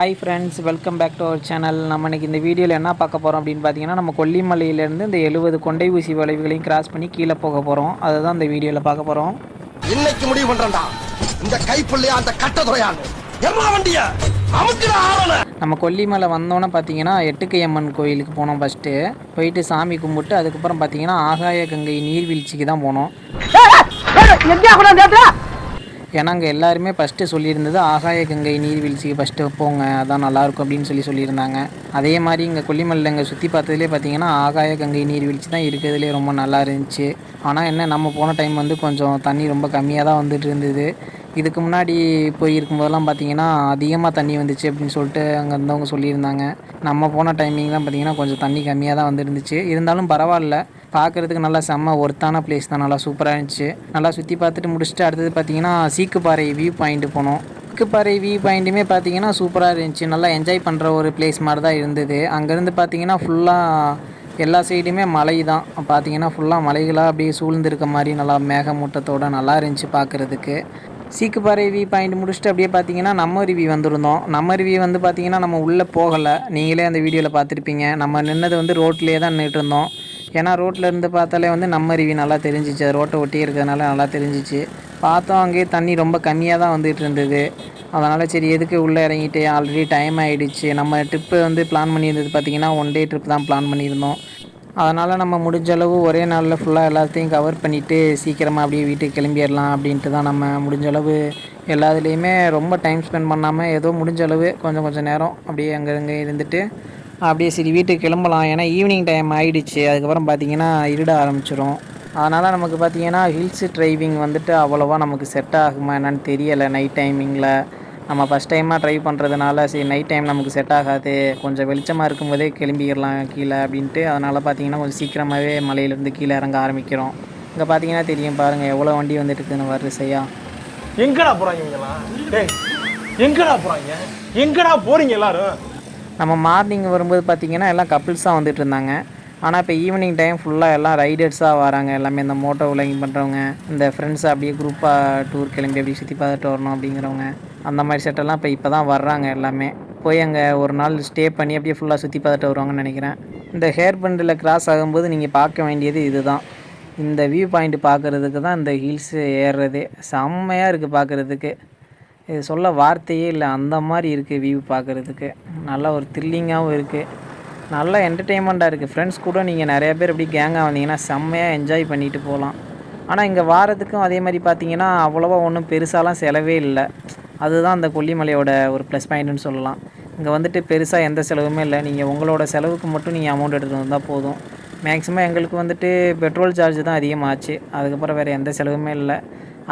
Hi friends welcome back to our channel நம்ம இன்னைக்கு இந்த வீடியோவில் என்ன பார்க்க போகிறோம் அப்படின்னு பார்த்தீங்கன்னா நம்ம கொல்லிமலையிலேருந்து இந்த எழுபது கொண்டை ஊசி வளைவுகளையும் கிராஸ் பண்ணி கீழே போக போகிறோம் அதுதான் இந்த வீடியோவில் பார்க்க போகிறோம் இன்னைக்கு முடிவு பண்றேன்டா. இந்த கைப்புள்ளையா அந்த கட்டதுறையான்னு எம்மா வண்டிய? நம்ம கொல்லிமலை வந்தோன்னே பார்த்தீங்கன்னா எட்டுக்கையம்மன் கோயிலுக்கு போனோம் ஃபஸ்ட்டு போயிட்டு சாமி கும்பிட்டு அதுக்கப்புறம் பார்த்தீங்கன்னா ஆகாய கங்கை நீர்வீழ்ச்சிக்கு தான் போனோம். ஏன்னா அங்கே எல்லாருமே ஃபஸ்ட்டு சொல்லியிருந்தது ஆகாய கங்கை நீர்வீழ்ச்சிக்கு ஃபஸ்ட்டு போங்க அதான் நல்லாயிருக்கும் அப்படின்னு சொல்லி சொல்லியிருந்தாங்க. அதே மாதிரி இங்கே கொல்லிமலையில் இங்கே சுற்றி பார்த்ததுலே பார்த்தீங்கன்னா ஆகாய கங்கை நீர்வீழ்ச்சி தான் இருக்கிறதுலே ரொம்ப நல்லா இருந்துச்சு. ஆனால் என்ன நம்ம போன டைம் வந்து கொஞ்சம் தண்ணி ரொம்ப கம்மியாக தான் வந்துட்டு இருந்தது. இதுக்கு முன்னாடி போயிருக்கும்போதெல்லாம் பார்த்தீங்கன்னா அதிகமாக தண்ணி வந்துச்சு அப்படின்னு சொல்லிட்டு அங்கே இருந்தவங்க சொல்லியிருந்தாங்க. நம்ம போன டைமிங் தான் பார்த்தீங்கன்னா கொஞ்சம் தண்ணி கம்மியாக தான் வந்துருந்துச்சு இருந்தாலும் பரவாயில்ல. பார்க்குறதுக்கு நல்லா செம்ம ஒர்த்தான பிளேஸ் தான். நல்லா சூப்பராக இருந்துச்சு. நல்லா சுற்றி பார்த்துட்டு முடிச்சுட்டு அடுத்தது பார்த்தீங்கன்னா சீக்குப்பாறை வியூ பாயிண்ட் போனோம். சீக்குப்பாறை வியூ பாயிண்ட்டுமே பார்த்தீங்கன்னா சூப்பராக இருந்துச்சு. நல்லா என்ஜாய் பண்ணுற ஒரு பிளேஸ் மாதிரி தான் இருந்தது. அங்கேருந்து பார்த்தீங்கன்னா ஃபுல்லாக எல்லா சைடுமே மலை தான். பார்த்தீங்கன்னா ஃபுல்லாக மலைகளாக அப்படியே சூழ்ந்திருக்க மாதிரி நல்லா மேகமூட்டத்தோட நல்லா இருந்துச்சு பார்க்குறதுக்கு. சீக்குப்பாறை வியூ பாயிண்ட் முடிச்சுட்டு அப்படியே பார்த்தீங்கன்னா நம்ம அருவி வந்திருந்தோம். நம்ம அருவி வந்து பார்த்தீங்கன்னா நம்ம உள்ளே போகலை. நீங்களே அந்த வீடியோவில் பார்த்துருப்பீங்க. நம்ம நின்னது வந்து ரோட்லேயே தான் நின்றுட்டு இருந்தோம். ஏன்னா ரோட்டில் இருந்து பார்த்தாலே வந்து நம்ம அருவி நல்லா தெரிஞ்சிச்சு. அது ரோட்டை ஒட்டி இருக்கிறதுனால நல்லா தெரிஞ்சிச்சு. பார்த்தோம் அங்கேயே தண்ணி ரொம்ப கம்மியாக தான் வந்துட்டு இருந்தது. அதனால் சரி எதுக்கு உள்ளே இறங்கிட்டு? ஆல்ரெடி டைம் ஆகிடுச்சு நம்ம ட்ரிப்பு வந்து பிளான் பண்ணியிருந்தது பார்த்திங்கன்னா ஒன் டே ட்ரிப் தான் பிளான் பண்ணியிருந்தோம். அதனால் நம்ம முடிஞ்ச அளவு ஒரே நாளில் ஃபுல்லாக எல்லாத்தையும் கவர் பண்ணிவிட்டு சீக்கிரமாக அப்படியே வீட்டுக்கு கிளம்பிடலாம் அப்படின்ட்டு தான் நம்ம முடிஞ்ச அளவு எல்லாத்துலேயுமே ரொம்ப டைம் ஸ்பெண்ட் பண்ணாமல் ஏதோ முடிஞ்ச அளவு கொஞ்சம் கொஞ்சம் நேரம் அப்படியே அங்கே இருந்துட்டு அப்படியே சரி வீட்டுக்கு கிளம்பலாம். ஏன்னா ஈவினிங் டைம் ஆகிடுச்சு அதுக்கப்புறம் பார்த்திங்கன்னா இருட ஆரம்பிச்சிடும் அதனால் நமக்கு பார்த்திங்கன்னா ஹில்ஸ் ட்ரைவிங் வந்துட்டு அவ்வளோவா நமக்கு செட் ஆகுமா என்னன்னு தெரியலை நைட் டைமிங்கில் நம்ம ஃபஸ்ட் டைமாக ட்ரை பண்ணுறதுனால சரி நைட் டைம் நமக்கு செட் ஆகாது. கொஞ்சம் வெளிச்சமாக இருக்கும்போதே கிளம்பிடலாம் கீழே அப்படின்ட்டு. அதனால் பார்த்தீங்கன்னா கொஞ்சம் சீக்கிரமாகவே மலையிலேருந்து கீழே இறங்க ஆரம்பிக்கிறோம். இங்கே பார்த்தீங்கன்னா தெரியும் பாருங்கள் எவ்வளோ வண்டி வந்துட்டு இருக்குன்னு வரிசையா எங்கடா போகிறாங்க இவங்கெல்லாம்? எங்கடா போகிறாங்க எங்கடா போகிறீங்க எல்லாரும்? நம்ம மார்னிங் வரும்போது பார்த்தீங்கன்னா எல்லாம் கப்புள்ஸாக வந்துட்டு இருந்தாங்க. ஆனால் இப்போ ஈவினிங் டைம் ஃபுல்லாக எல்லாம் ரைடர்ஸாக வராங்க. எல்லாமே இந்த மோட்டோ விலகிங் பண்ணுறவங்க இந்த ஃப்ரெண்ட்ஸ் அப்படியே குரூப்பாக டூர் கிளம்பி அப்படியே சுற்றி பார்த்துட்டு வரணும் அப்படிங்கிறவங்க அந்த மாதிரி செட்டெல்லாம் இப்போ இப்போ தான் வர்றாங்க எல்லாமே. போய் அங்கே ஒரு நாள் ஸ்டே பண்ணி அப்படியே ஃபுல்லாக சுற்றி பார்த்துட்டு வருவாங்கன்னு நினைக்கிறேன். இந்த ஹேர் பண்டில் கிராஸ் ஆகும்போது நீங்கள் பார்க்க வேண்டியது இதுதான். இந்த வியூ பாயிண்ட் பார்க்குறதுக்கு தான் இந்த ஹில்ஸ் ஏறுறதே. செம்மையாக இருக்குது பார்க்குறதுக்கு இது சொல்ல வார்த்தையே இல்லை. அந்த மாதிரி இருக்குது வியூ பார்க்குறதுக்கு. நல்லா ஒரு த்ரில்லிங்காகவும் இருக்குது நல்லா என்டர்டெயின்மெண்ட்டாக இருக்குது ஃப்ரெண்ட்ஸ் கூட நீங்கள் நிறைய பேர் அப்படி கேங்காக வந்தீங்கன்னா செம்மையாக என்ஜாய் பண்ணிட்டு போகலாம். ஆனால் இங்கே வாரத்துக்கும் அதே மாதிரி பார்த்தீங்கன்னா அவ்வளோவா ஒன்றும் பெருசாலாம் செலவே இல்லை. அதுதான் அந்த கொல்லிமலையோட ஒரு ப்ளஸ் பாயிண்ட்னு சொல்லலாம். இங்கே வந்துட்டு பெருசாக எந்த செலவுமே இல்லை. நீங்கள் உங்களோட செலவுக்கு மட்டும் நீங்கள் அமௌண்ட் எடுத்துகிட்டு வந்தால் போதும். மேக்ஸிமம் எங்களுக்கு வந்துட்டு பெட்ரோல் சார்ஜ் தான் அதிகமாச்சு. அதுக்கப்புறம் வேறு எந்த செலவுமே இல்லை.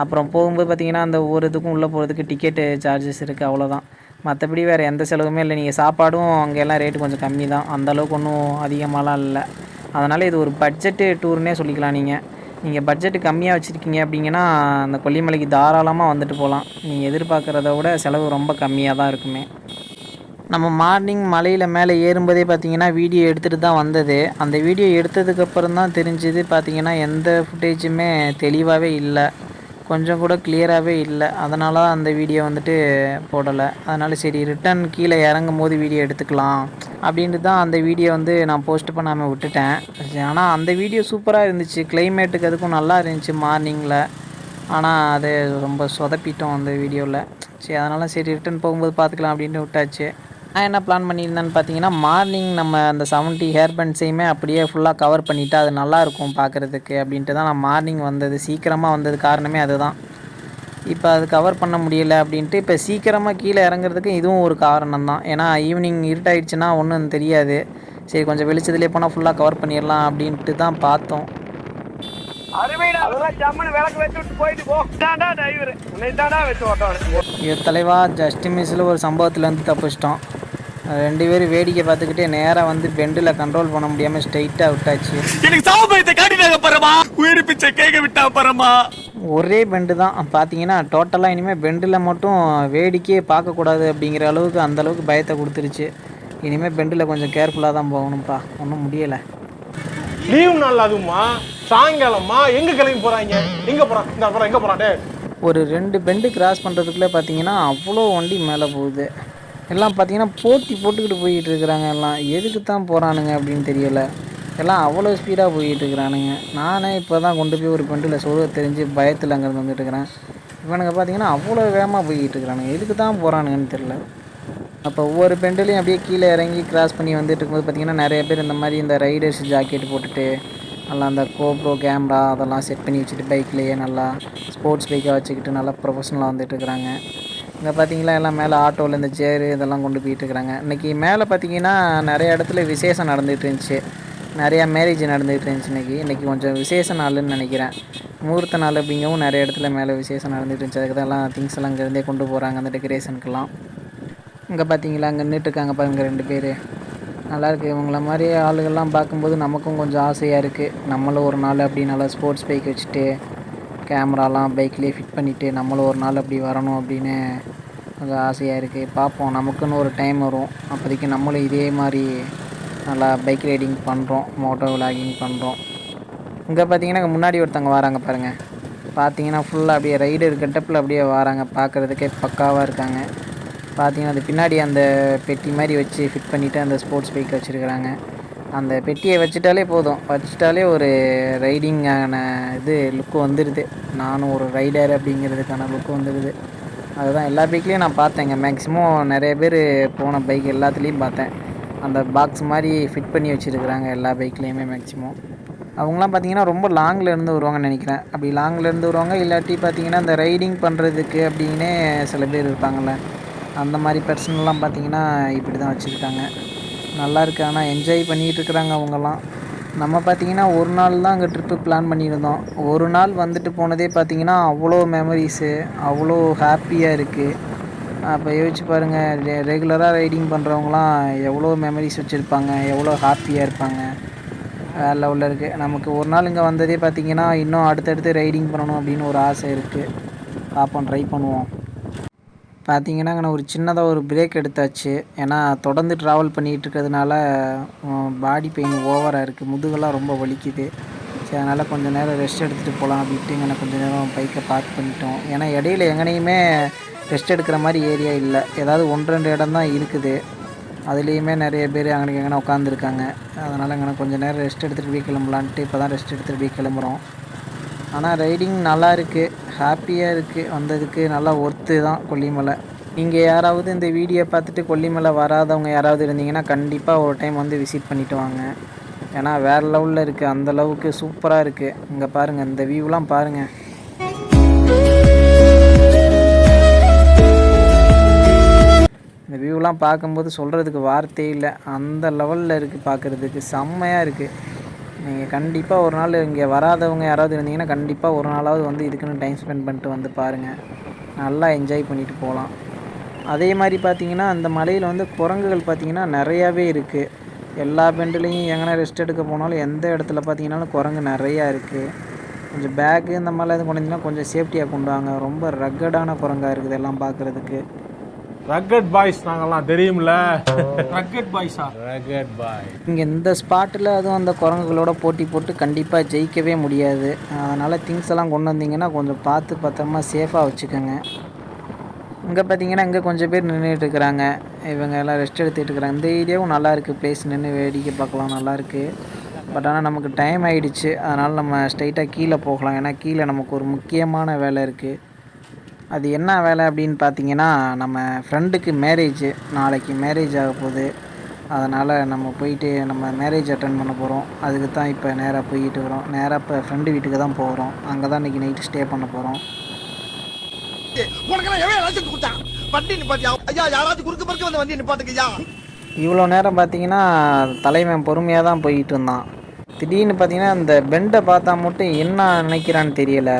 அப்புறம் போகும்போது பார்த்தீங்கன்னா அந்த ஒவ்வொரு இதுக்கும் உள்ளே போகிறதுக்கு டிக்கெட்டு சார்ஜஸ் இருக்குது அவ்வளோதான் மற்றபடி வேறு எந்த செலவுமே இல்லை. நீங்கள் சாப்பாடும் அங்கே எல்லாம் ரேட்டு கொஞ்சம் கம்மி தான். அந்தளவுக்கு ஒன்றும் அதிகமாகலாம் இல்லை. அதனால் இது ஒரு பட்ஜெட்டு டூர்னே சொல்லிக்கலாம் நீங்கள் நீங்கள் பட்ஜெட்டு கம்மியாக வச்சுருக்கீங்க அப்படிங்கன்னா அந்த கொல்லிமலைக்கு தாராளமாக வந்துட்டு போகலாம். நீங்கள் எதிர்பார்க்குறத விட செலவு ரொம்ப கம்மியாக தான் இருக்குமே. நம்ம மார்னிங் மலையில் மேலே ஏறும்போதே பார்த்தீங்கன்னா வீடியோ எடுத்துகிட்டு தான் வந்தது. அந்த வீடியோ எடுத்ததுக்கப்புறம் தான் தெரிஞ்சுது பார்த்தீங்கன்னா எந்த ஃபுட்டேஜுமே தெளிவாகவே இல்லை. கொஞ்சம் கூட கிளியராகவே இல்லை. அதனால தான் அந்த வீடியோ வந்துட்டு போடலை. அதனால் சரி ரிட்டன் கீழே இறங்கும் போது வீடியோ எடுத்துக்கலாம் அப்படின்ட்டு தான் அந்த வீடியோ வந்து நான் போஸ்ட் பண்ணாமல் விட்டுட்டேன். ஆனால் அந்த வீடியோ சூப்பராக இருந்துச்சு. கிளைமேட்டுக்கு அதுக்கும் நல்லா இருந்துச்சு மார்னிங்கில் ஆனால் அது ரொம்ப சொதப்பிட்டோம் அந்த வீடியோவில் சரி அதனால் சரி ரிட்டன் போகும்போது பார்த்துக்கலாம் அப்படின்ட்டு விட்டாச்சு. நான் என்ன பிளான் பண்ணியிருந்தேன்னு பார்த்தீங்கன்னா மார்னிங் நம்ம அந்த செவன்ட்டி ஹேர் பேண்ட்ஸையுமே அப்படியே ஃபுல்லாக கவர் பண்ணிவிட்டு அது நல்லாயிருக்கும் பார்க்குறதுக்கு அப்படின்ட்டு தான் நான் மார்னிங் வந்தது. சீக்கிரமாக வந்தது காரணமே அதுதான். இப்போ அது கவர் பண்ண முடியல அப்படின்ட்டு இப்போ சீக்கிரமாக கீழே இறங்குறதுக்கு இதுவும் ஒரு காரணம் தான். ஏன்னா ஈவினிங் இருட்டாயிடுச்சுன்னா ஒன்றும் தெரியாது. சரி கொஞ்சம் வெளிச்சத்துலேயே போனால் ஃபுல்லாக கவர் பண்ணிடலாம் அப்படின்ட்டு தான் பார்த்தோம். தலைவா ஜஸ்ட் ஒரு சம்பவத்துலேருந்து தப்பிச்சிட்டோம். ரெண்டு பேரும் வேடிக்கை பார்த்துக்கிட்டே நேராக வந்து பெண்டில் கண்ட்ரோல் பண்ண முடியாமல் ஸ்ட்ரைட்டாக விட்டாச்சு. எனக்கு சாவபயத்தை காட்டினாங்க பரமா. உயிர் பிச்சை கேட்க விட்டா பரமா. ஒரே பெண்டு தான். பார்த்தீங்கன்னா டோட்டலாக இனிமேல் பெண்டில் மட்டும் வேடிக்கையே பார்க்கக்கூடாது அப்படிங்கிற அளவுக்கு அந்த அளவுக்கு பயத்தை கொடுத்துருச்சு. இனிமேல் பெண்டில் கொஞ்சம் கேர்ஃபுல்லாக தான் போகணும்ப்பா. ஒன்றும் முடியலை. லீவ் நாள் அதுவுமா? சாயங்காலமா? எங்க கிளம்பி போறாங்க? எங்க போறான் இந்த அப்புறம் எங்க போறான் டே ஒரு ரெண்டு பெண்டு கிராஸ் பண்ணுறதுக்குள்ளே பார்த்தீங்கன்னா அவ்வளோ வண்டி மேலே போகுது. எல்லாம் பார்த்தீங்கன்னா போட்டி போட்டுக்கிட்டு போயிட்டு இருக்கிறாங்க எல்லாம். எதுக்கு தான் போகிறானுங்க அப்படின்னு தெரியல. எல்லாம் அவ்வளோ ஸ்பீடாக போயிட்டு இருக்கிறானுங்க. நானே இப்போ தான் கொண்டு போய் ஒரு பெண்டில் சொல்ல தெரிஞ்சு பயத்தில் அங்கேருந்து வந்துட்டு இருக்கிறேன். இவனுங்க பார்த்தீங்கன்னா அவ்வளோ வேகமாக போய்கிட்டு இருக்கிறானுங்க. எதுக்கு தான் போகிறானுங்கன்னு தெரில அப்போ ஒவ்வொரு பெண்டுலையும் அப்படியே கீழே இறங்கி கிராஸ் பண்ணி வந்துட்டு இருக்கும்போது பார்த்தீங்கன்னா நிறைய பேர் இந்த மாதிரி இந்த ரைடர்ஸ் ஜாக்கெட் போட்டுட்டு நல்லா அந்த கோப்ரோ கேமரா அதெல்லாம் செட் பண்ணி வச்சுட்டு பைக்லேயே நல்லா ஸ்போர்ட்ஸ் பைக்காக வச்சுக்கிட்டு நல்லா ப்ரொஃபஷனலாக வந்துட்டு இருக்கிறாங்க. இங்கே பார்த்தீங்களா எல்லாம் மேலே ஆட்டோவில் இந்த சேரு இதெல்லாம் கொண்டு போயிட்டு இருக்கிறாங்க. இன்றைக்கி மேலே பார்த்தீங்கன்னா நிறைய இடத்துல விசேஷம் நடந்துகிட்டு இருந்துச்சு. நிறையா மேரேஜ் நடந்துகிட்டு இருந்துச்சு இன்றைக்கி இன்றைக்கி கொஞ்சம் விசேஷ நாள்னு நினைக்கிறேன். முகூர்த்த நாள் அப்படிங்கவும் நிறைய இடத்துல மேலே விசேஷம் நடந்துகிட்டு இருந்துச்சு. அதுக்கு தான் எல்லாம் திங்ஸ் எல்லாம் இங்கேருந்தே கொண்டு போகிறாங்க அந்த டெக்கரேஷனுக்கெல்லாம் இங்கே பார்த்தீங்களா அங்கே நின்றுட்டுருக்காங்க பாருங்க ரெண்டு பேர். நல்லாயிருக்கு இவங்கள மாதிரி ஆளுகள்லாம் பார்க்கும்போது நமக்கும் கொஞ்சம் ஆசையாக இருக்குது நம்மளும் ஒரு நாள் அப்படி நல்லா ஸ்போர்ட்ஸ் பைக் வச்சுட்டு கேமராலாம் பைக்லேயே ஃபிட் பண்ணிவிட்டு நம்மளும் ஒரு நாள் அப்படி வரணும் அப்படின்னு கொஞ்சம் ஆசையாக இருக்குது பார்ப்போம் நமக்குன்னு ஒரு டைம் வரும். அப்போதைக்கு நம்மளும் இதே மாதிரி நல்லா பைக் ரைடிங் பண்ணுறோம் மோட்டோ விலாகிங் பண்ணுறோம் இங்கே பார்த்தீங்கன்னா முன்னாடி ஒருத்தவங்க வராங்க பாருங்கள் பார்த்தீங்கன்னா ஃபுல்லாக அப்படியே ரைடர் கெட்டப்பில் அப்படியே வராங்க. பார்க்குறதுக்கே பக்காவாக இருக்காங்க. பார்த்தீங்கன்னா அது பின்னாடி அந்த பெட்டி மாதிரி வச்சு ஃபிட் பண்ணிவிட்டு அந்த ஸ்போர்ட்ஸ் பைக் வச்சுருக்குறாங்க. அந்த பெட்டியை வச்சுட்டாலே போதும். வச்சுட்டாலே ஒரு ரைடிங்கான இது லுக்கு வந்துடுது நானும் ஒரு ரைடர் அப்படிங்கிறதுக்கான லுக்கு வந்துடுது அதுதான் எல்லா பைக்லேயும் நான் பார்த்தேங்க. மேக்ஸிமம் நிறைய பேர் போன பைக் எல்லாத்துலேயும் பார்த்தேன். அந்த பாக்ஸ் மாதிரி ஃபிட் பண்ணி வச்சுருக்குறாங்க எல்லா பைக்லேயுமே மேக்ஸிமம் அவங்களாம் பார்த்தீங்கன்னா ரொம்ப லாங்கில் இருந்து வருவாங்கன்னு நினைக்கிறேன். அப்படி லாங்கில் இருந்து வருவாங்க இல்லாட்டி பார்த்தீங்கன்னா இந்த ரைடிங் பண்ணுறதுக்கு அப்படின்னே சில பேர் இருப்பாங்கள்ல அந்த மாதிரி பர்சனெலாம் பார்த்தீங்கன்னா இப்படி தான் வச்சுருக்காங்க. நல்லா இருக்கு ஆனால் என்ஜாய் பண்ணிகிட்டு இருக்கிறாங்க அவங்கெல்லாம். நம்ம பார்த்தீங்கன்னா ஒரு நாள் தான் அங்கே ட்ரிப்பு பிளான் பண்ணியிருந்தோம். ஒரு நாள் வந்துட்டு போனதே பார்த்தீங்கன்னா அவ்வளோ மெமரிஸு அவ்வளோ ஹாப்பியாக இருக்குது அப்போ யோசிச்சு பாருங்கள் ரெ ரெகுலராக ரைடிங் பண்ணுறவங்களாம் எவ்வளோ மெமரிஸ் வச்சுருப்பாங்க எவ்வளோ ஹாப்பியாக இருப்பாங்க. வேறு லெவலில் இருக்குது நமக்கு ஒரு நாள் இங்கே வந்ததே பார்த்தீங்கன்னா இன்னும் அடுத்தடுத்து ரைடிங் பண்ணணும் அப்படின்னு ஒரு ஆசை இருக்குது பார்ப்போம் ட்ரை பண்ணுவோம். பார்த்தீங்கன்னா நான் ஒரு சின்னதாக ஒரு பிரேக் எடுத்தாச்சு. ஏன்னா தொடர்ந்து ட்ராவல் பண்ணிகிட்டு இருக்கிறதுனால பாடி பெயின் ஓவராக இருக்குது முதுகெல்லாம் ரொம்ப வலிக்குது. சரி அதனால் கொஞ்சம் நேரம் ரெஸ்ட் எடுத்துகிட்டு போகலாம் அப்படின்ட்டு இங்கே கொஞ்சம் நேரம் பைக்கை பார்க் பண்ணிட்டோம். ஏன்னா இடையில எங்கனையுமே ரெஸ்ட் எடுக்கிற மாதிரி ஏரியா இல்லை. ஏதாவது ஒன்று ரெண்டு இடம் தான் இருக்குது. அதுலேயுமே நிறைய பேர் அங்கே எங்கே உட்காந்துருக்காங்க அதனால் இங்கே கொஞ்சம் நேரம் ரெஸ்ட் எடுத்துகிட்டு போய் கிளம்பலான்ட்டு இப்போ தான் ரெஸ்ட் எடுத்துகிட்டு போய் கிளம்புறோம். ஆனால் ரைடிங் நல்லா இருக்குது ஹாப்பியாக இருக்குது வந்ததுக்கு நல்லா ஒர்த்து தான் கொல்லிமலை. நீங்கள் யாராவது இந்த வீடியோ பார்த்துட்டு கொல்லிமலை வராதவங்க யாராவது இருந்தீங்கன்னா கண்டிப்பாக ஒரு டைம் வந்து விசிட் பண்ணிட்டு வாங்க. ஏன்னா வேறு லெவலில் இருக்குது அந்தளவுக்கு சூப்பராக இருக்குது இங்கே பாருங்கள் இந்த வியூலாம் பாருங்கள் இந்த வியூலாம் பார்க்கும்போது சொல்கிறதுக்கு வார்த்தையே இல்லை. அந்த லெவலில் இருக்குது பார்க்குறதுக்கு செம்மையாக இருக்குது நீங்கள் கண்டிப்பாக ஒரு நாள் இங்கே வராதவங்க யாராவது இருந்தீங்கன்னா கண்டிப்பாக ஒரு நாளாவது வந்து இதுக்குன்னு டைம் ஸ்பெண்ட் பண்ணிட்டு வந்து பாருங்கள் நல்லா என்ஜாய் பண்ணிட்டு போகலாம் அதே மாதிரி பார்த்தீங்கன்னா அந்த மலையில் வந்து குரங்குகள் பார்த்தீங்கன்னா நிறையாவே இருக்குது எல்லா பெண்டுலேயும் எங்கன்னா ரெஸ்ட் எடுக்க போனாலும் எந்த இடத்துல பார்த்தீங்கன்னாலும் குரங்கு நிறையா இருக்குது கொஞ்சம் பேக்கு இந்த மாதிரிலாம் எதுவும் கொண்டு வந்தீங்கன்னா கொஞ்சம் சேஃப்டியாக கொண்டு வாங்க. ரொம்ப ரக்கடான குரங்காக இருக்குது எல்லாம் பார்க்குறதுக்கு ரக்கட் பாய்ஸ் நாங்கெல்லாம் தெரியும்ல. ரக்கெட் பாய்ஸா ரக்கட் பாய் இங்கே இந்த ஸ்பாட்டில் அதுவும் அந்த குரங்குகளோட போட்டி போட்டு கண்டிப்பாக ஜெயிக்கவே முடியாது. அதனால் திங்ஸ் எல்லாம் கொண்டு வந்தீங்கன்னா கொஞ்சம் பார்த்து பத்திரமா சேஃபாக வச்சுக்கோங்க. இங்கே பார்த்தீங்கன்னா இங்கே கொஞ்சம் பேர் நின்றுட்டு இருக்கிறாங்க. இவங்க எல்லாம் ரெஸ்ட் எடுத்துகிட்டு இருக்கிறாங்க. இந்த ஏரியாவும் நல்லா இருக்குது பிளேஸ் நின்று வேடிக்கை பார்க்கலாம் நல்லா இருக்கு. பட் ஆனால் நமக்கு டைம் ஆயிடுச்சு. அதனால் நம்ம ஸ்ட்ரைட்டாக கீழே போகலாம். ஏன்னா கீழே நமக்கு ஒரு முக்கியமான வேலை இருக்குது அது என்ன வேலை அப்படின்னு பார்த்தீங்கன்னா நம்ம ஃப்ரெண்டுக்கு மேரேஜ் நாளைக்கு மேரேஜ் ஆக போகுது. அதனால் நம்ம போயிட்டு நம்ம மேரேஜ் அட்டன் பண்ண போகிறோம் அதுக்கு தான் இப்போ நேராக போய்கிட்டு வரோம். நேராக இப்போ ஃப்ரெண்டு வீட்டுக்கு தான் போகிறோம் அங்கே தான் இன்றைக்கி நைட்டு ஸ்டே பண்ண போகிறோம் இவ்வளோ நேரம் பார்த்தீங்கன்னா தலைவன் பொறுமையாக தான் போயிட்டு இருந்தான். திடீர்னு பார்த்தீங்கன்னா அந்த பெண்டை பார்த்தா மட்டும் என்ன நினைக்கிறான்னு தெரியல.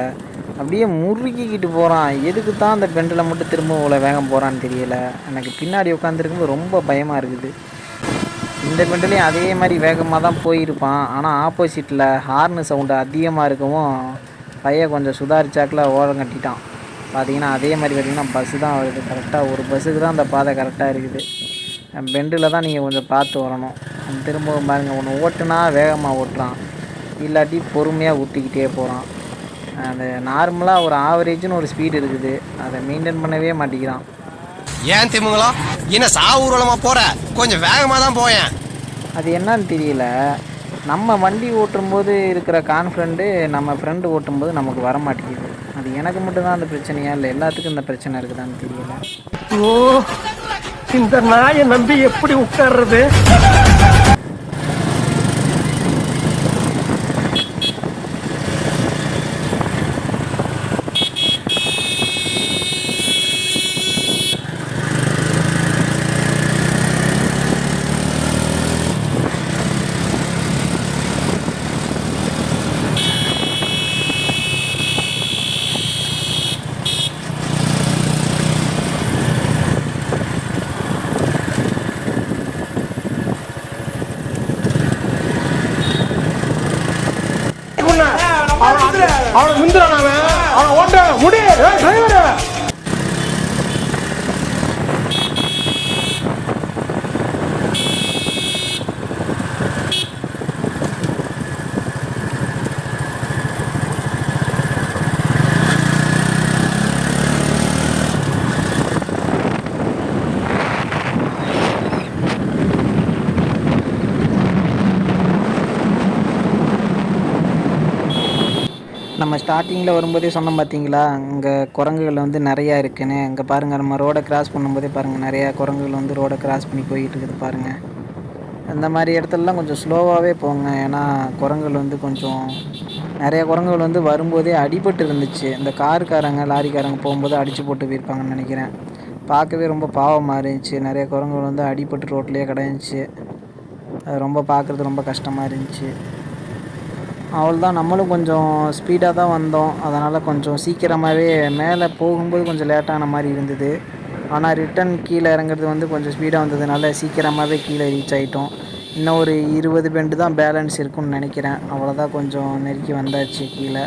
அப்படியே முறுக்கிக்கிட்டு போகிறான் எதுக்கு தான் அந்த பெண்டில் மட்டும் திரும்ப இவ்வளோ வேகம் போகிறான்னு தெரியல. எனக்கு பின்னாடி உட்காந்துருக்கும்போது ரொம்ப பயமாக இருக்குது. இந்த பெண்டுலேயும் அதே மாதிரி வேகமாக தான் போயிருப்பான். ஆனால் ஆப்போசிட்டில் ஹார்னு சவுண்டு அதிகமாக இருக்கவும் பையன் கொஞ்சம் சுதாரிச்சாக்கில் ஓரம் கட்டிட்டான். பார்த்தீங்கன்னா அதே மாதிரி பார்த்தீங்கன்னா பஸ்ஸு தான் வருது. கரெக்டாக ஒரு பஸ்ஸுக்கு தான் அந்த பாதை கரெக்டாக இருக்குது. பெண்டில் தான் நீங்கள் கொஞ்சம் பார்த்து வரணும். திரும்பவும் பாருங்கள் ஒன்று ஓட்டுனா வேகமாக ஓட்டுறான். இல்லாட்டி பொறுமையாக ஊட்டிக்கிட்டே போகிறான் அந்த நார்மலாக ஒரு ஆவரேஜ்னு ஒரு ஸ்பீடு இருக்குது. அதை மெயின்டைன் பண்ணவே மாட்டேங்கிறான். ஏன் திமுங்களா? என்ன சா ஊர்வலமா போற? கொஞ்சம் வேகமா தான் போயேன். அது என்னன்னு தெரியல. நம்ம வண்டி ஓட்டும்போது இருக்கிற கான்ஃபிடண்ட்டு நம்ம ஃப்ரெண்டு ஓட்டும்போது நமக்கு வர மாட்டேங்குது அது எனக்கு மட்டும்தான் அந்த பிரச்சனையா இல்லை எல்லாத்துக்கும் இந்த பிரச்சனை இருக்குதான்னு தெரியல. ஓ இந்த நாயை நம்பி எப்படி உட்கார்றது? அவனை முந்துறான் அவன். அவனை ஓட்ட முடி. டிரைவர் நம்ம ஸ்டார்டிங்கில் வரும்போதே சொன்னோம் பார்த்தீங்களா அங்கே குரங்குகள் வந்து நிறையா இருக்குன்னு. அங்கே பாருங்கள் நம்ம ரோடை கிராஸ் பண்ணும்போதே பாருங்கள் நிறையா குரங்குகள் வந்து ரோடை கிராஸ் பண்ணி போயிட்டு இருக்குது பாருங்கள் அந்த மாதிரி இடத்துலலாம் கொஞ்சம் ஸ்லோவாகவே போங்க. ஏன்னா குரங்குகள் வந்து கொஞ்சம் நிறைய குரங்குகள் வந்து வரும்போதே அடிபட்டு இருந்துச்சு. இந்த காருக்காரங்க லாரிக்காரங்க போகும்போது அடித்து போட்டு போயிருப்பாங்கன்னு நினைக்கிறேன். பார்க்கவே ரொம்ப பாவமாக இருந்துச்சு. நிறைய குரங்குகள் வந்து அடிபட்டு ரோட்லேயே கிடந்துச்சு அது ரொம்ப பார்க்குறது ரொம்ப கஷ்டமாக இருந்துச்சு. அவ்வளோதான் நம்மளும் கொஞ்சம் ஸ்பீடாக தான் வந்தோம். அதனால் கொஞ்சம் சீக்கிரமாகவே மேலே போகும்போது கொஞ்சம் லேட்டான மாதிரி இருந்தது. ஆனால் ரிட்டன் கீழே இறங்குறது வந்து கொஞ்சம் ஸ்பீடாக வந்ததுனால சீக்கிரமாகவே கீழே ரீச் ஆகிட்டோம் இன்னும் ஒரு இருபது பெண்டு தான் பேலன்ஸ் இருக்கும்னு நினைக்கிறேன். அவ்வளோதான் கொஞ்சம் நெருக்கி வந்தாச்சு கீழே.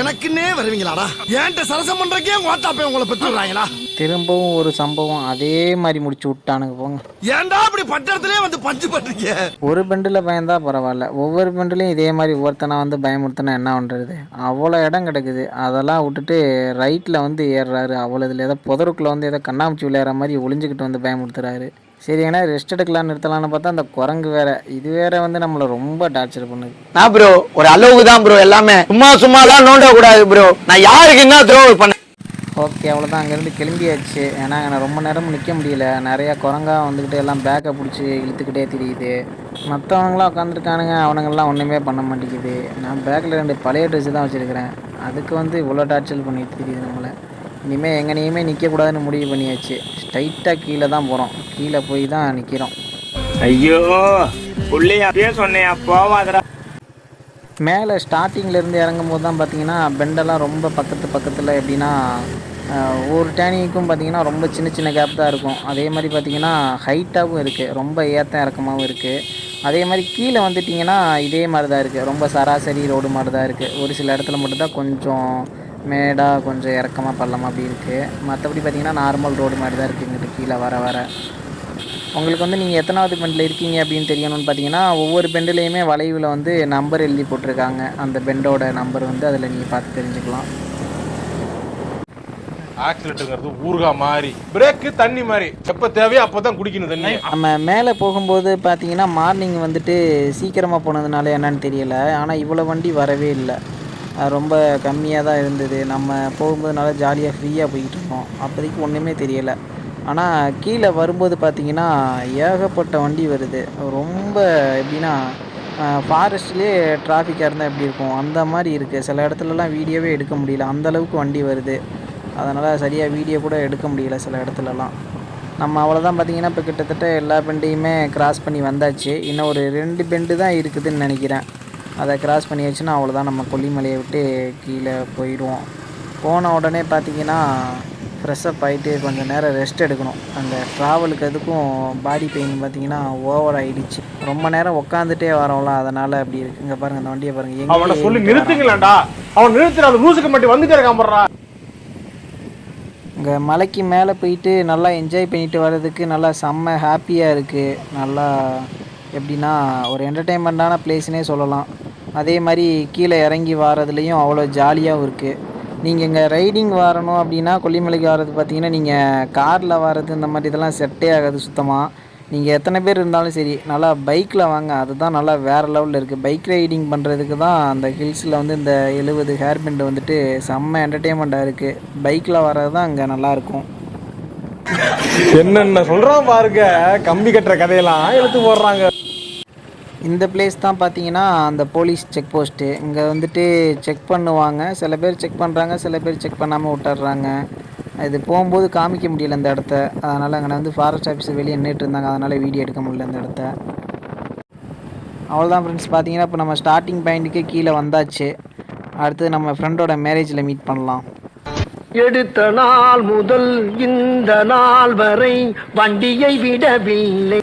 எனக்குன்னே வருவீங்களாடா? ஏன்ட்ட சரசம் பண்றக்கே ஓட்டாப்பே உங்களை பெற்றுறாங்களா திரும்பவும் ஒரு சம்பவம் அதே மாதிரி முடிச்சு விட்டானுங்க போங்க. ஏன்டா அப்படி பட்டத்திலே வந்து பஞ்சு பண்றீங்க? ஒரு பெண்டில் பயந்தா பரவாயில்ல. ஒவ்வொரு பெண்டுலையும் இதே மாதிரி ஒவ்வொருத்தனை வந்து பயமுறுத்தினா என்ன பண்ணுறது அவ்வளோ இடம் கிடக்குது. அதெல்லாம் விட்டுட்டு ரைட்டில் வந்து ஏறுறாரு. அவ்வளோ இதில் ஏதோ புதருக்குள்ளே வந்து ஏதோ கண்ணாமூச்சி விளையாடுற மாதிரி ஒளிஞ்சிக்கிட்டு வந்து பயமுறுத்துறாரு. சரி ஏன்னா ரெஸ்ட் எடுக்கலாம்னு நிறுத்தலாம்னு பார்த்தா அந்த குரங்கு வேற. இது வேற வந்து நம்மளை ரொம்ப டார்ச்சர் பண்ணுது. நான் ப்ரோ ஒரு அளவுக்கு தான் ப்ரோ எல்லாமே. சும்மா சும்மாலாம் நோண்ட கூடாது ப்ரோ நான் யாருக்கு என்ன த்ரோவல் பண்ண ஓகே அவ்வளோதான் அங்கேருந்து கிளம்பியாச்சு. ஏன்னா நான் ரொம்ப நேரம் நிற்க முடியல. நிறையா குரங்கா வந்துக்கிட்டு எல்லாம் பேக்கை பிடிச்சி இழுத்துக்கிட்டே தெரியுது. மற்றவங்களாம் உட்காந்துருக்கானுங்க அவனுங்கெல்லாம் ஒன்றுமே பண்ண மாட்டேங்குது. நான் பேக்கில் ரெண்டு பழைய ட்ரெஸ்ஸு தான் வச்சுருக்கிறேன். அதுக்கு வந்து இவ்வளோ டார்ச்சர் பண்ணிட்டு தெரியுது நம்மளை. இனிமேல் எங்கனையுமே நிற்கக்கூடாதுன்னு முடிவு பண்ணியாச்சு. ஸ்ட்ரைட்டாக கீழே தான் போகிறோம் கீழே போய் தான் நிற்கிறோம் ஐயோ! புள்ளையா அப்பயே சொன்னேன். போவாதடா. மேலே ஸ்டார்டிங்லேருந்து இறங்கும் போது தான் பார்த்தீங்கன்னா பெண்டெல்லாம் ரொம்ப பக்கத்து பக்கத்தில் எப்படின்னா ஒரு டேனிங்க்கும் பார்த்தீங்கன்னா ரொம்ப சின்ன சின்ன கேப் தான் இருக்கும். அதே மாதிரி பார்த்தீங்கன்னா ஹைட்டாகவும் இருக்குது ரொம்ப ஏற்ற இறக்கமாகவும் இருக்குது அதே மாதிரி கீழே வந்துட்டிங்கன்னா இதே மாதிரி தான் இருக்குது ரொம்ப சராசரி ரோடு மாதிரி தான் இருக்குது ஒரு சில இடத்துல மட்டும்தான் கொஞ்சம் மேடாக கொஞ்சம் இறக்கமாக பள்ளமாக அப்படி இருக்குது மற்றபடி பார்த்தீங்கன்னா நார்மல் ரோடு மாதிரி தான் இருக்குது இங்கிட்டு கீழே வர வர. உங்களுக்கு வந்து நீங்கள் எத்தனாவது பெண்டில் இருக்கீங்க அப்படின்னு தெரியணும்னு பார்த்தீங்கன்னா ஒவ்வொரு பெண்டுலேயுமே வளைவில் வந்து நம்பர் எழுதி போட்டிருக்காங்க. அந்த பெண்டோட நம்பர் வந்து அதில் நீங்கள் பார்த்து தெரிஞ்சுக்கலாம். ஆக்சிலேட்டருங்கிறது ஊர்கா மாதிரி பிரேக்கு தண்ணி மாதிரி எப்போ தேவையோ அப்போ தான் குடிக்கணும் தண்ணி. நம்ம மேலே போகும்போது பார்த்தீங்கன்னா மார்னிங் வந்துட்டு சீக்கிரமாக போனதுனால என்னன்னு தெரியல. ஆனால் இவ்வளோ வண்டி வரவே இல்லை. ரொம்ப கம்மியாக தான் இருந்தது. நம்ம போகும்போது நல்லா ஜாலியாக ஃப்ரீயாக போய்கிட்டு இருந்தோம். அப்போதைக்கு ஒன்றுமே தெரியலை. ஆனால் கீழே வரும்போது பார்த்தீங்கன்னா ஏகப்பட்ட வண்டி வருது. ரொம்ப எப்படின்னா ஃபாரஸ்ட்லேயே டிராஃபிக்காக இருந்தால் எப்படி இருக்கும்? அந்த மாதிரி இருக்குது சில இடத்துலலாம் வீடியோவே எடுக்க முடியல. அந்தளவுக்கு வண்டி வருது. அதனால் சரியாக வீடியோ கூட எடுக்க முடியல சில இடத்துலலாம். நம்ம அவ்வளோதான் பார்த்தீங்கன்னா இப்போ கிட்டத்தட்ட எல்லா பெண்டையுமே கிராஸ் பண்ணி வந்தாச்சு. இன்னும் ஒரு ரெண்டு பெண்டு தான் இருக்குதுன்னு நினைக்கிறேன். அதை கிராஸ் பண்ணியாச்சுன்னா அவ்வளோதான் நம்ம கொல்லிமலையை விட்டு கீழே போயிடுவோம். போன உடனே பார்த்தீங்கன்னா ஃப்ரெஷ்அப் ஆகிட்டு கொஞ்சம் நேரம் ரெஸ்ட் எடுக்கணும். அந்த ட்ராவலுக்கு அதுக்கும் பாடி பெயின் பார்த்தீங்கன்னா ஓவர் ஆயிடுச்சு. ரொம்ப நேரம் உட்காந்துட்டே வரோம்ல அதனால் அப்படி இருக்கு. இங்கே பாருங்கள் அந்த வண்டியை பாருங்கள் அவனை சொல்லி நிறுத்துங்களேன்டா அவன் நிறுத்துற அந்த லூசுக்கு மட்டும் வந்துட்டே இருக்கான் இங்கே மலைக்கு மேலே போயிட்டு நல்லா என்ஜாய் பண்ணிட்டு வர்றதுக்கு நல்லா செம்ம ஹாப்பியாக இருக்குது நல்லா எப்படின்னா ஒரு என்டர்டெயின்மெண்ட்டான பிளேஸ்னே சொல்லலாம். அதே மாதிரி கீழே இறங்கி வாரதுலேயும் அவ்வளோ ஜாலியாகவும் இருக்குது நீங்கள் இங்கே ரைடிங் வரணும் அப்படின்னா கொல்லிமலைக்கு வர்றது பார்த்தீங்கன்னா நீங்கள் காரில் வர்றது இந்த மாதிரி இதெல்லாம் செட்டே ஆகாது சுத்தமாக நீங்கள் எத்தனை பேர் இருந்தாலும் சரி நல்லா பைக்கில் வாங்க. அதுதான் நல்லா வேறு லெவலில் இருக்குது பைக் ரைடிங் பண்ணுறதுக்கு தான் அந்த ஹில்ஸில் வந்து இந்த எழுபது ஹேர் பிண்டு வந்துட்டு செம்ம என்டர்டெயின்மெண்ட்டாக இருக்குது பைக்கில் வர்றது தான் அங்கே நல்லாயிருக்கும் என்னென்ன சொல்றான் பாருங்க. கம்பி கட்டுற கதையெல்லாம் எடுத்து போடுறாங்க. இந்த பிளேஸ் தான் பார்த்தீங்கன்னா அந்த போலீஸ் செக் போஸ்ட்டு இங்கே வந்துட்டு செக் பண்ணுவாங்க. சில பேர் செக் பண்ணுறாங்க சில பேர் செக் பண்ணாமல் விட்டுறாங்க. இது போகும்போது காமிக்க முடியல இந்த இடத்த. அதனால் அங்கே வந்து ஃபாரஸ்ட் ஆஃபீஸர் வெளியே நின்றுட்டு இருந்தாங்க. அதனால் வீடியோ எடுக்க முடியல அந்த இடத்த. அவ்வளோதான் ஃப்ரெண்ட்ஸ் பார்த்தீங்கன்னா இப்போ நம்ம ஸ்டார்டிங் பாயிண்ட்டுக்கு கீழே வந்தாச்சு. அடுத்து நம்ம ஃப்ரெண்டோட மேரேஜில் மீட் பண்ணலாம். எடுத்த நாள் முதல் இந்த நாள் வரை வண்டியை விடவில்லை.